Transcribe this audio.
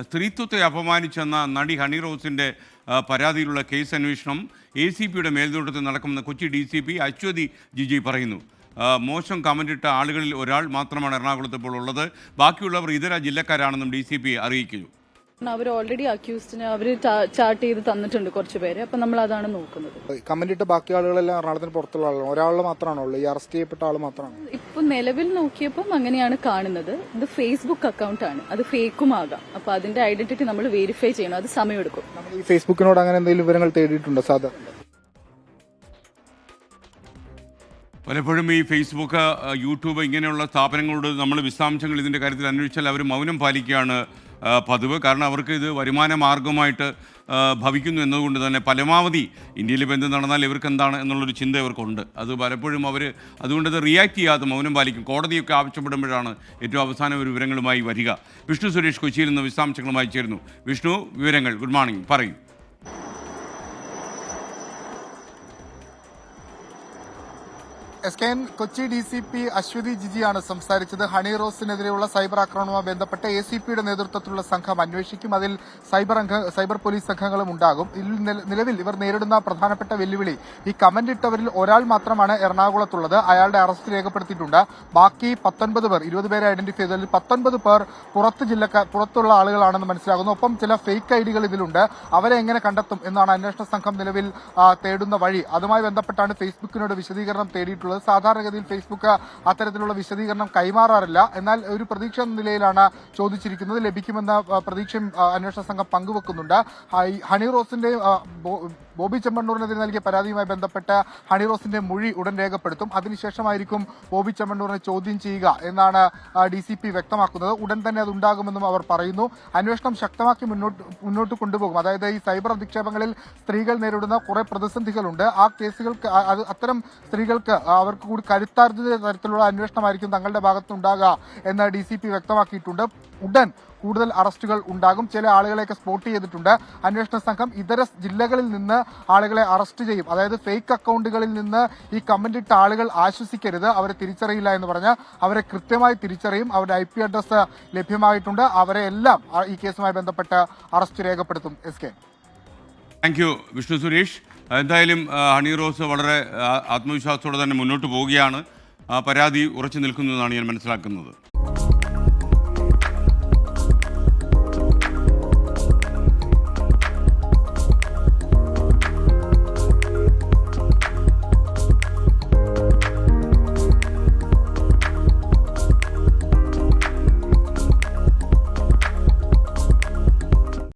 സ്ത്രീത്വത്തെ അപമാനിച്ചെന്ന നടി ഹണി റോസിന്റെ പരാതിയിലുള്ള കേസ് അന്വേഷണം എ സി പിയുടെ മേൽനോട്ടത്തിൽ നടക്കുമെന്ന് Kochi D C P Aswathy Jiji പറയുന്നു. മോശം കമന്റിട്ട ആളുകളിൽ ഒരാൾ മാത്രമാണ് എറണാകുളത്ത് ഇപ്പോൾ ഉള്ളത്. ബാക്കിയുള്ളവർ ഇതര ജില്ലക്കാരാണെന്നും ഡി സി പി അറിയിക്കുന്നു. അവർ ഓൾറെഡി അക്യൂസ്ഡിനെ അവർ ചാർട്ട് ചെയ്ത് തന്നിട്ടുണ്ട് കുറച്ച് പേര്. അപ്പം നമ്മൾ അതാണ് നോക്കുന്നത് കമന്റ് ഇട്ട ബാക്കി ആളുകളെല്ലാം എറണാകുളത്തിന് പുറത്തുള്ള ആളാണ് ഒരാളെ മാത്രമാണോ ഉള്ളത് ഈ അറസ്റ്റ് ചെയ്യപ്പെട്ട ആൾ മാത്രമാണ്. ഇപ്പൊ നിലവിൽ നോക്കിയപ്പം അങ്ങനെയാണ് കാണുന്നത്. ഇത് ഫേസ്ബുക്ക് അക്കൗണ്ട് ആണ്. അത് ഫേക്കും ആകാം. അപ്പൊ അതിന്റെ ഐഡന്റിറ്റി നമ്മൾ വെരിഫൈ ചെയ്യണം. അത് സമയമെടുക്കും. നമ്മൾ ഈ ഫേസ്ബുക്കിനോട് അങ്ങനെ എന്തെങ്കിലും വിവരങ്ങൾ തേടിയിട്ടുണ്ടോ? സാധാരണ പലപ്പോഴും ഈ ഫേസ്ബുക്ക് യൂട്യൂബ് ഇങ്ങനെയുള്ള സ്ഥാപനങ്ങളോട് നമ്മൾ വിശദാംശങ്ങൾ ഇതിന്റെ കാര്യത്തിൽ അന്വേഷിച്ചാൽ അവർ മൗനം പാലിക്കുകയാണ് പതിവ്. കാരണം അവർക്ക് ഇത് വരുമാന മാർഗമായിട്ട് ഭവിക്കുന്നു എന്നതുകൊണ്ട് തന്നെ പരമാവധി ഇന്ത്യയിൽ എന്ത് നടന്നാൽ ഇവർക്ക് എന്താണ് എന്നുള്ളൊരു ചിന്ത ഇവർക്കുണ്ട്. അത് പലപ്പോഴും അവർ അതുകൊണ്ട് അത് റിയാക്ട് ചെയ്യാതെ മൗനം പാലിക്കും. കോടതിയൊക്കെ ആവശ്യപ്പെടുമ്പോഴാണ് ഏറ്റവും അവസാനം ഒരു വിവരങ്ങളുമായി വരിക. വിഷ്ണു സുരേഷ് കൊച്ചിയിൽ നിന്ന് വിശദാംശങ്ങളുമായി ചേരുന്നു. വിഷ്ണു വിവരങ്ങൾ ഗുഡ് മോർണിംഗ്. പറയും. S K N Kochi D C P Aswathy ജിജിയാണ് സംസാരിച്ചത്. ഹണി റോസിനെതിരെയുള്ള സൈബർ ആക്രമണവുമായി ബന്ധപ്പെട്ട് എ സി പിയുടെ നേതൃത്വത്തിലുള്ള സംഘം അന്വേഷിക്കും. അതിൽ സൈബർ സൈബർ പോലീസ് സംഘങ്ങളും ഉണ്ടാകും. നിലവിൽ ഇവർ നേരിടുന്ന പ്രധാനപ്പെട്ട വെല്ലുവിളി ഈ കമന്റ് ഇട്ടവരിൽ ഒരാൾ മാത്രമാണ് എറണാകുളത്തുള്ളത്. അയാളുടെ അറസ്റ്റ് രേഖപ്പെടുത്തിയിട്ടുണ്ട്. ബാക്കി പത്തൊൻപത് പേർ ഇരുപത് പേരെ ഐഡന്റിഫൈ ചെയ്തതിൽ പത്തൊൻപത് പേർ പുറത്ത് ജില്ലക്കാർ പുറത്തുള്ള ആളുകളാണെന്ന് മനസ്സിലാകുന്നു. ഒപ്പം ചില ഫേക്ക് ഐഡികൾ ഇതിലുണ്ട്. അവരെ എങ്ങനെ കണ്ടെത്തും എന്നാണ് അന്വേഷണ സംഘം നിലവിൽ തേടുന്ന വഴി. അതുമായി ബന്ധപ്പെട്ടാണ് ഫേസ്ബുക്കിനോട് വിശദീകരണം തേടിയിട്ടുള്ളത്. സാധാരണഗതിയിൽ ഫേസ്ബുക്ക് അത്തരത്തിലുള്ള വിശദീകരണം കൈമാറാറില്ല. എന്നാൽ ഒരു പ്രതീക്ഷ എന്ന നിലയിലാണ് ചോദിച്ചിരിക്കുന്നത്. ലഭിക്കുമെന്ന പ്രതീക്ഷയും അന്വേഷണ സംഘം പങ്കുവെക്കുന്നുണ്ട്. ഹണി റോസിന്റെ ബോബി ചെമ്മണ്ണൂരിനെതിരെ നൽകിയ പരാതിയുമായി ബന്ധപ്പെട്ട് ഹണിറോസിന്റെ മൊഴി ഉടൻ രേഖപ്പെടുത്തും. അതിനുശേഷമായിരിക്കും ബോബി ചെമ്മണ്ണൂരിനെ ചോദ്യം ചെയ്യുക എന്നാണ് ഡി സി പി വ്യക്തമാക്കുന്നത്. ഉടൻ തന്നെ അത് ഉണ്ടാകുമെന്നും അവർ പറയുന്നു. അന്വേഷണം ശക്തമാക്കി മുന്നോട്ട് മുന്നോട്ട് കൊണ്ടുപോകും. അതായത് ഈ സൈബർ അധിക്ഷേപങ്ങളിൽ സ്ത്രീകൾ നേരിടുന്ന കുറെ പ്രതിസന്ധികളുണ്ട്. ആ കേസുകൾക്ക് അത്തരം സ്ത്രീകൾക്ക് അവർക്ക് കൂടി കരുത്താർജിത തരത്തിലുള്ള അന്വേഷണമായിരിക്കും തങ്ങളുടെ ഭാഗത്തുണ്ടാകുക എന്ന് ഡി സി പി വ്യക്തമാക്കിയിട്ടുണ്ട്. ഉടൻ കൂടുതൽ അറസ്റ്റുകൾ ഉണ്ടാകും. ചില ആളുകളെയൊക്കെ സ്പോട്ട് ചെയ്തിട്ടുണ്ട്. അന്വേഷണ സംഘം ഇതര ജില്ലകളിൽ നിന്ന് ആളുകളെ അറസ്റ്റ് ചെയ്യും. അതായത് ഫേക്ക് അക്കൗണ്ടുകളിൽ നിന്ന് ഈ കമന്റ് ഇട്ട ആളുകൾ ആശ്വസിക്കരുത്. അവരെ തിരിച്ചറിയില്ല എന്ന് പറഞ്ഞ് അവരെ കൃത്യമായി തിരിച്ചറിയും. അവരുടെ ഐ പി അഡ്രസ് ലഭ്യമായിട്ടുണ്ട്. അവരെ എല്ലാം ഈ കേസുമായി ബന്ധപ്പെട്ട് അറസ്റ്റ് രേഖപ്പെടുത്തും. S K thank you Vishnu Suresh. എന്തായാലും ഹണി റോസ് വളരെ ആത്മവിശ്വാസത്തോടെ തന്നെ മുന്നോട്ട് പോവുകയാണ്. ആ പരാതി ഉറച്ചു നിൽക്കുന്നതാണ് ഞാൻ മനസ്സിലാക്കുന്നത്.